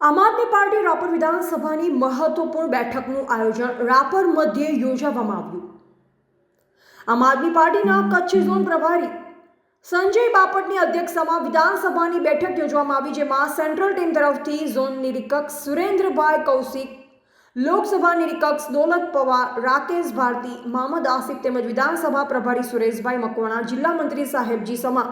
આમ આદમી પાર્ટી રાપર વિધાનસભાની મહત્વપૂર્ણ બેઠકનું આયોજન રાપર મધ્યે યોજવામાં આવ્યું. આમ આદમી પાર્ટીના કચ્છ ઝોન પ્રભારી સંજય બાપટની અધ્યક્ષતામાં વિધાનસભાની બેઠક યોજવામાં આવી, જેમાં સેન્ટ્રલ ટીમ તરફથી ઝોન નિરીક્ષક સુરેન્દ્રભાઈ કૌશિક લોકસભા નિરીક્ષક દોલત પવાર રાકેશ ભારતી મહમદ આસિફ તેમજ વિધાનસભા પ્રભારી સુરેશભાઈ મકવાણા જિલ્લા મંત્રી સાહેબજી સમા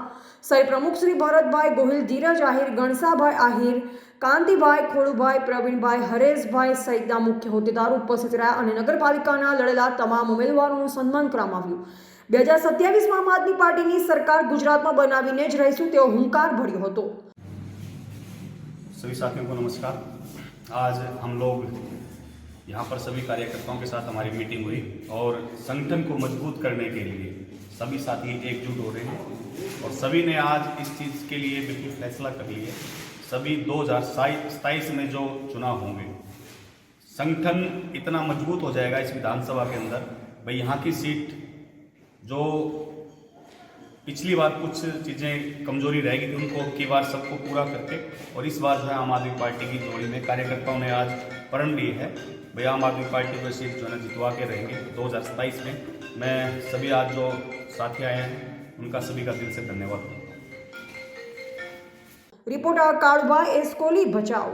સહિત પ્રમુખ શ્રી ભરતભાઈ ગોહિલ ધીરજ આહિર ગણસાભાઈ આહિર કાંતિભાઈ ખોડુભાઈ પ્રવીણભાઈ હરેશભાઈ સહિતના મુખ્ય હોદ્દેદારો ઉપસ્થિત રહ્યા અને નગરપાલિકાના લડેલા તમામ ઉમેદવારોનું સન્માન કરવામાં આવ્યું બે હજાર સત્યાવીસમાં આમ આદમી પાર્ટીની સરકાર ગુજરાતમાં બનાવીને જ રહીશું તેવો હુંકાર ભર્યો હતો सभी साथियों को नमस्कार आज हम लोग यहाँ पर सभी कार्यकर्ताओं के साथ हमारी मीटिंग हुई और संगठन को मज़बूत करने के लिए सभी साथी एकजुट हो रहे हैं और सभी ने आज इस चीज़ के लिए बिल्कुल फैसला कर लिया सभी दो हज़ार सताईस में जो चुनाव होंगे, संगठन इतना मज़बूत हो जाएगा इस विधानसभा के अंदर, भाई यहाँ की सीट जो पिछली बार कुछ चीज़ें कमज़ोरी रह गई थी उनको की बार सबको पूरा करके और इस बार जो है आम आदमी पार्टी की जोड़ी में कार्यकर्ताओं ने आज प्रण लिए है। भैया, आम आदमी पार्टी को सीट जो है जितवा के रहेंगे 2027 में। मैं सभी आज जो साथी आए हैं, उनका सभी का दिल से धन्यवाद। रिपोर्टर कारोबार, एस कोली बचाओ।